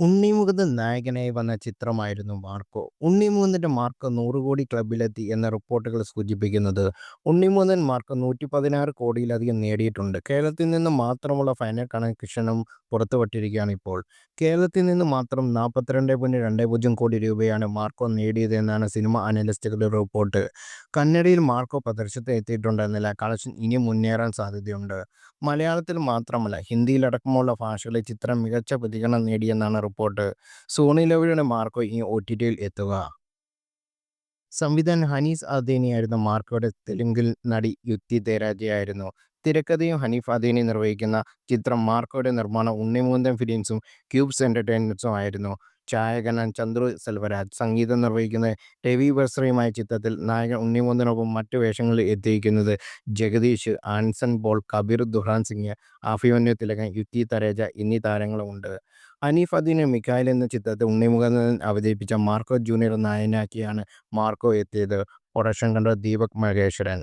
ഉണ്ണിമുകുന്ദൻ നായകനായി വന്ന ചിത്രമായിരുന്നു മാർക്കോ. ഉണ്ണിമുകുന്ദന്റെ മാർക്ക് നൂറ് കോടി ക്ലബിലെത്തി എന്ന റിപ്പോർട്ടുകൾ സൂചിപ്പിക്കുന്നത്. ഉണ്ണിമുകുന്ദൻ നൂറ്റി പതിനാറ് കോടിയിലധികം നേടിയിട്ടുണ്ട്. കേരളത്തിൽ നിന്ന് മാത്രമുള്ള ഫൈനൽ കണക്ഷനും പുറത്തുവിട്ടിരിക്കുകയാണ് ഇപ്പോൾ. കേരളത്തിൽ നിന്ന് മാത്രം നാൽപ്പത്തിരണ്ട് പോയിന്റ് രണ്ട് പൂജ്യം കോടി രൂപയാണ് മാർക്കോ നേടിയതെന്നാണ് സിനിമ അനലിസ്റ്റുകളുടെ റിപ്പോർട്ട്. കന്നഡയിൽ മാർക്കോ പ്രദർശനത്തിൽ എത്തിയിട്ടുണ്ടെന്നില്ല കളക്ഷൻ ഇനി മുന്നേറാൻ സാധ്യതയുണ്ട്. മലയാളത്തിൽ മാത്രമല്ല ഹിന്ദിയിലടക്കമുള്ള ഭാഷകളിൽ ചിത്രം മികച്ച പ്രതികരണം നേടിയെന്നാണ് റിപ്പോർട്ട്. സോണി ഈ മാർക്കോ ഇനി ഒടിടിയിൽ എത്തുക. സംവിധായകൻ ഹനീസ് അദേനിയായിരുന്നു മാർക്കോയുടെ തെലുങ്കിൽ നടി യുക്തി ദേരാജയായിരുന്നു തിരക്കഥയും. ഹനീഫ് അദേനി നിർവഹിക്കുന്ന ചിത്രം മാർക്കോയുടെ നിർമ്മാണം ഉണ്ണിമൂന്തൻ ഫിലിംസും ക്യൂബ്സ് എന്റർടൈൻമെൻസും ആയിരുന്നു. ഛായാഗ്രഹണം ചന്ദ്രു സെൽവരാജ്. സംഗീതം നിർവഹിക്കുന്ന രവി ബസ്രയുമായ ചിത്രത്തിൽ നായകൻ ഉണ്ണിമൂന്തനൊപ്പം മറ്റു വേഷങ്ങളിൽ എത്തിയിരിക്കുന്നത് ജഗദീഷ്, ആൻസൺ പോൾ, കബീർ ദുഹാൻ സിംഗ്, ആഫിയോന്യ തിലകൻ, യുക്തി തരേജ എന്നീ താരങ്ങളുമുണ്ട്. ഹനീഫ് അദ്വാനി മിഖായേൽ എന്ന ചിത്രത്തിൽ ഉണ്ണിമുകുന്ദൻ അവതരിപ്പിച്ച മാർക്കോ ജൂനിയർ നായനാക്കിയാണ് മാർക്കോ എത്തിയത്. Production controller Deepak Maheshwaran.